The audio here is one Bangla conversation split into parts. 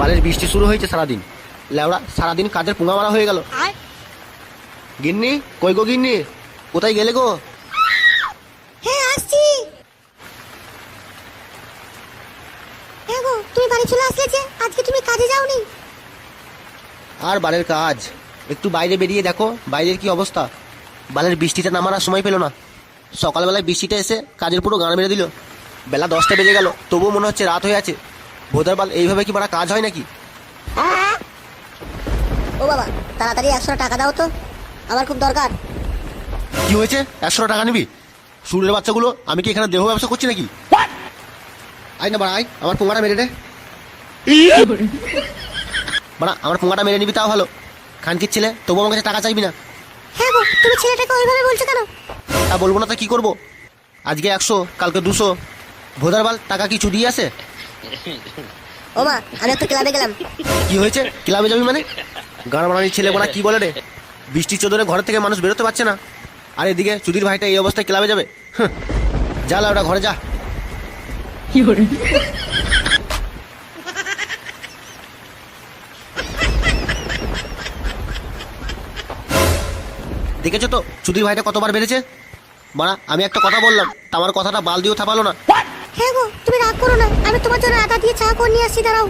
বালের বৃষ্টি শুরু হয়েছে সারাদিন। লেওড়া সারাদিন কাজের পুঙা মারা হয়ে গেল। গিন্নি কই গো গিন্নি? কোথায় গেলে গো? হ্যাঁ আসছি। হ্যাঁ গো তুমি বাড়ি চলে আসলে যে আজকে তুমি কাজে যাওনি। আর বালের কাজ? একটু বাইরে বেরিয়ে দেখো বাইরের কি অবস্থা। বালের বৃষ্টিটা নামার সময় পেল না। সকালবেলায় বৃষ্টিটা এসে কাজের পুরো গান মেরে দিল। বেলা দশটা বেজে গেল তবুও মনে হচ্ছে রাত হয়ে আছে। ভোদার বাল এইভাবে কি বাড়া কাজ হয় নাকি? ও বাবা তাড়াতাড়ি একশো টাকা দাও তো। আমার খুব দরকার। কি হয়েছে? একশো টাকা নিবি? সুরের বাচ্চাগুলো আমি কি এখানে দেহ ব্যবসা করছি নাকি? আয় না বাড়া আয়। আমার পোঙাটা মেরে দে। বাড়া আমার পোঙাটা মেরে নিবি তাও ভালো। খানকির ছেলে তবু আমার কাছে টাকা চাইবি না। হ্যাঁ গো তুমি ছেলেটাকে ওইভাবে বলছো কেন? তা বলব না তা কি করব? আজকে একশো কালকে দুশো। ভোদার বাল টাকা কি চুরিয়ে আসে ও মা আমি একটু ক্লাবে গেলাম। কি হয়েছে? ক্লাবে যাবি মানে? গান ছেলে বোনা কি বলে রে? বৃষ্টি চোদরে ঘর থেকে মানুষ বেরোতে পারছে না। আর এদিকে চুদির ভাইটা এই অবস্থায় ক্লাবে যাবে। যা লাউডা ঘরে যা। দেখেছ তো? চুদির ভাইটা কতবার বেড়েছে? বাড়া আমি একটা কথা বললাম। তা আমার কথাটা বাল দিয়েও থাপালো না। হ্যাঁ গো তুমি রাগ করো না। আমি তোমার জন্য চা করে নিয়ে দাঁড়াও।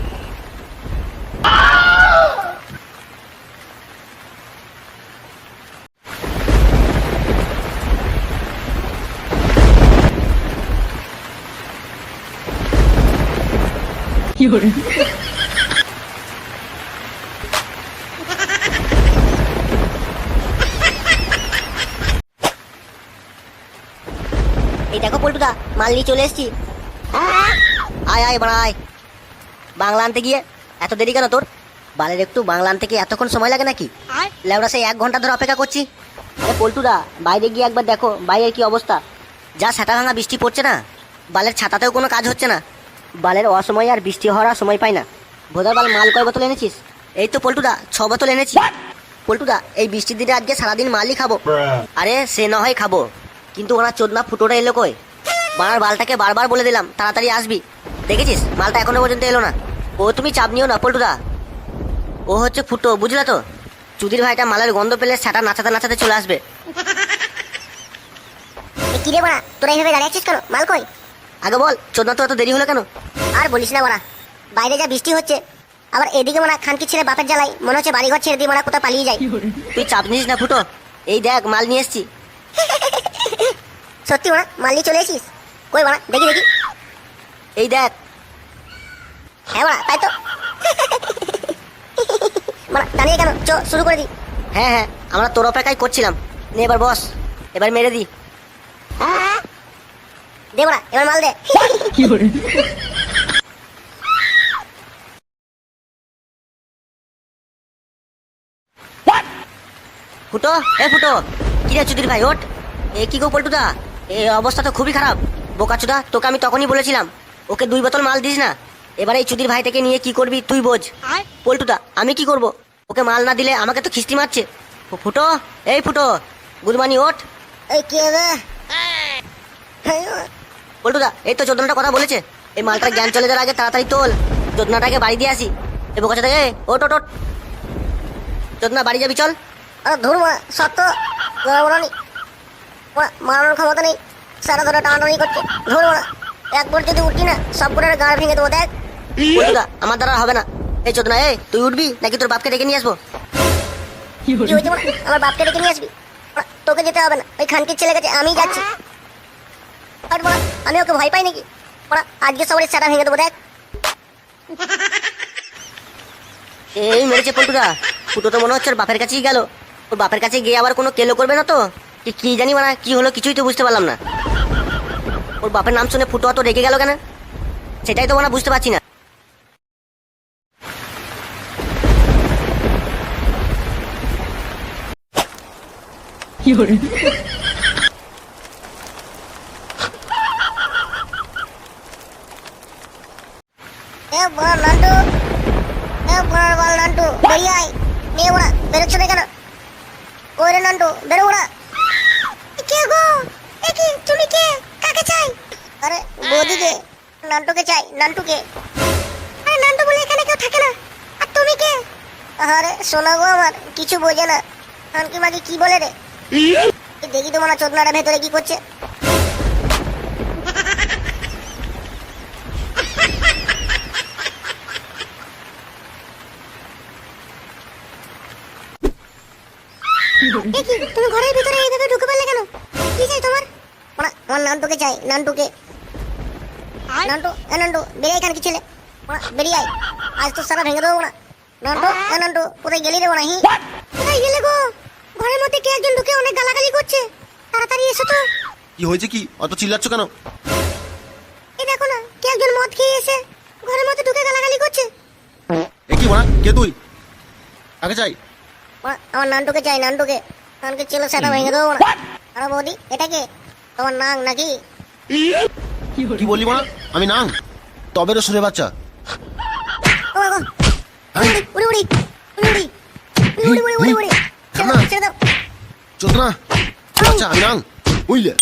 এই দেখো, পল্টুদা, মাল নিয়ে চলে এসছি। আয় আয়, বাড়া, আয়। বাংলা আনতে গিয়ে? এত দেরি কেন তোর? বালের একটু বাংলা আনতে কি এতক্ষণ সময় লাগে নাকি? লেবড়া সেই এক ঘণ্টা ধরে অপেক্ষা করছি। আরে পল্টুদা বাইরে গিয়ে একবার দেখো বাইরের কি অবস্থা? যা ছাতা ভাঙা বৃষ্টি পড়ছে না বালের ছাতাতেও কোনো কাজ হচ্ছে না। বালের অসময় আর বৃষ্টি হওয়ার আর সময় পাই না। ভোদার বাল মাল কয় বোতল এনেছিস? এই তো পল্টুদা ছ বোতল এনেছি। পল্টুদা এই বৃষ্টির দিনে আজকে সারাদিন মালই খাব। আরে সে না হয় খাব। কিন্তু ওনার চোদনা ফুটোটা এলো কই? বানার বালটাকে বারবার বলে দিলাম তাড়াতাড়ি আসবি। দেখেছিস? মালটা এখনও পর্যন্ত এলো না। ও তুমি চাপ নিও না পল্টুদা। ও হচ্ছে ফুটো বুঝলা তো? চুদির ভাইটা মালের গন্ধ পেলে ছাটা নাচাতে নাচাতে চলে আসবে। কি রে বড়া তোরা এইভাবে দাঁড়িয়ে আছিস কেন? মাল কই? আগে বল চোদনা তো এত দেরি হলো কেন? আর বলিস না বড়া বাইরে যা বৃষ্টি হচ্ছে আবার এদিকে মনে খানকি ছেড়ে বাপের জ্বালাই মনে হচ্ছে বাড়িঘর ছেড়ে দিয়ে মনে কোথাও পালিয়ে যায়। তুই চাপ নিস না ফুটো। এই দেখ মাল নিয়ে এসছি। সত্যি বড়া মাল নিয়ে চলে এসিস কই বড়া দেখি দেখি। এই দেখ হ্যাঁ বড়া তাই তো। বড়া দাঁড়িয়ে কেন? চ শুরু করে দি। হ্যাঁ হ্যাঁ আমরা তোর অপেক্ষাই করছিলাম। নে এবার বস এবার মেরে দি। এবার মাল দে। ফুটো এ ফুটো কি রে চুদির ভাই ওঠ। এ কি গো পল্টুদা? এ অবস্থা তো খুবই খারাপ। বোকাচুদা তোকে আমি তখনই বলেছিলাম। ওকে দুই বোতল মাল দিস না। এবার এই চুদির ভাইটাকে নিয়ে কি করবি তুই বোঝ। পল্টুদা আমি কি করব? ওকে মাল না দিলে আমাকে তো খিস্তি মারছে। ফুটো এই ফুটো গুদমানি ওঠ। পল্টুদা এই তো চোদনাটা কথা বলেছে। এই মালটার জ্ঞান চলে যাওয়ার আগে তাড়াতাড়ি তোল। চোদনাটাকে বাড়ি দিয়ে আসি। এ বোকাচুদা এ ওট ওট ওট চোদনা বাড়ি যাবি চল। আরে ধুর বড়া সত্য মারানোর ক্ষমতা নেই। সারা ধরে টানাটানি করছে। ধুর বড়া একবার যদি উঠি না সব করে গাড় ভেঙে দেবো দেখ। আমার দ্বারা হবে না। এই চোদনা এ তুই উঠবি নাকি তোর বাপকে ডেকে নিয়ে আসব? আমার বাপকে ডেকে নিয়ে আসবি? তোকে যেতে হবে না। ওই খানকির ছেলে কাছে আমি যাচ্ছি। আর বড়া আমি ওকে ভয় পাই নাকি? বড়া আজকে সবারই সেটা ভেঙে দেবো দেখ। এই মেরেছে পল্টুদা। ফুটো তো মনে হচ্ছে ওর বাপের কাছেই গেল। ওর বাপের কাছে গিয়ে আবার কোনো কেলো করবে না তো? কি কি জানি মানে কি হলো কিছুই তো বুঝতে পারলাম না। ওর বাপের নাম শুনে ফুটো অত রেগে গেল কেন? সেটাই তো মানে বুঝতে পারছি না। এ বড় নান্টু এ বড় বল নান্টু বেরিয়ে আয়। নিয়ে ওরা বেরোচ্ছ না কেন? ওই রে নান্টু বেরো ওরা। কে গো? এ কি তুমি কে? কাকে চাই? আরে বৌদিকে। নান্টুকে চাই নান্টুকে আরে নান্টু বলে এখানে কেউ থাকে না। আর তুমি কে? আরে শোনা গো আমার কিছু বোঝে না। আনকি মাকে কি বলে রে? দেখি তো মনে চোদনাটা ভেতরে কি করছে। তুমি ঘরের ভিতরে এইভাবে ঢুকে পড়লে কেন? কি চাই তোমার? আমার নানটুকে চাই নানটুকে। নান্টু এ নান্টু বেরিয়ে এখানে কি ছেলে। বেরিয়ে আয়। আজ তো সারা ভেঙে দেবো না নান্টু এ নান্টু কোথায় গেলি রে হি? কোথায় গেলে গো? ঘরের মধ্যে কে একজন ঢুকে অনেক গালাগালি করছে? তাড়াতাড়ি এসো তো। কি হয়েছে কি? অত চিল্লাচ্ছ কেন? এই দেখো না কে একজন মদ খেয়ে এসে ঘরের মধ্যে ঢুকে গালাগালি করছে? এ কি বাড়া কে তুই? আগে ওরা আমার নানটুকে চাই নানটুকে। নানকে ছিল সেটা ভেঙে দেবো না আরে বৌদি এটা কে? তোমার নাং নাকি? কি বললি বাড়া আমি নাং। তবেরও সুরে বাচ্চা। গো উড়ি উড়ি উড়ি উড়ি উড়ি উড়ি উড়ি উড়ি। ছেড়ে দাও চোদনা আচ্ছা আমি বুঝলে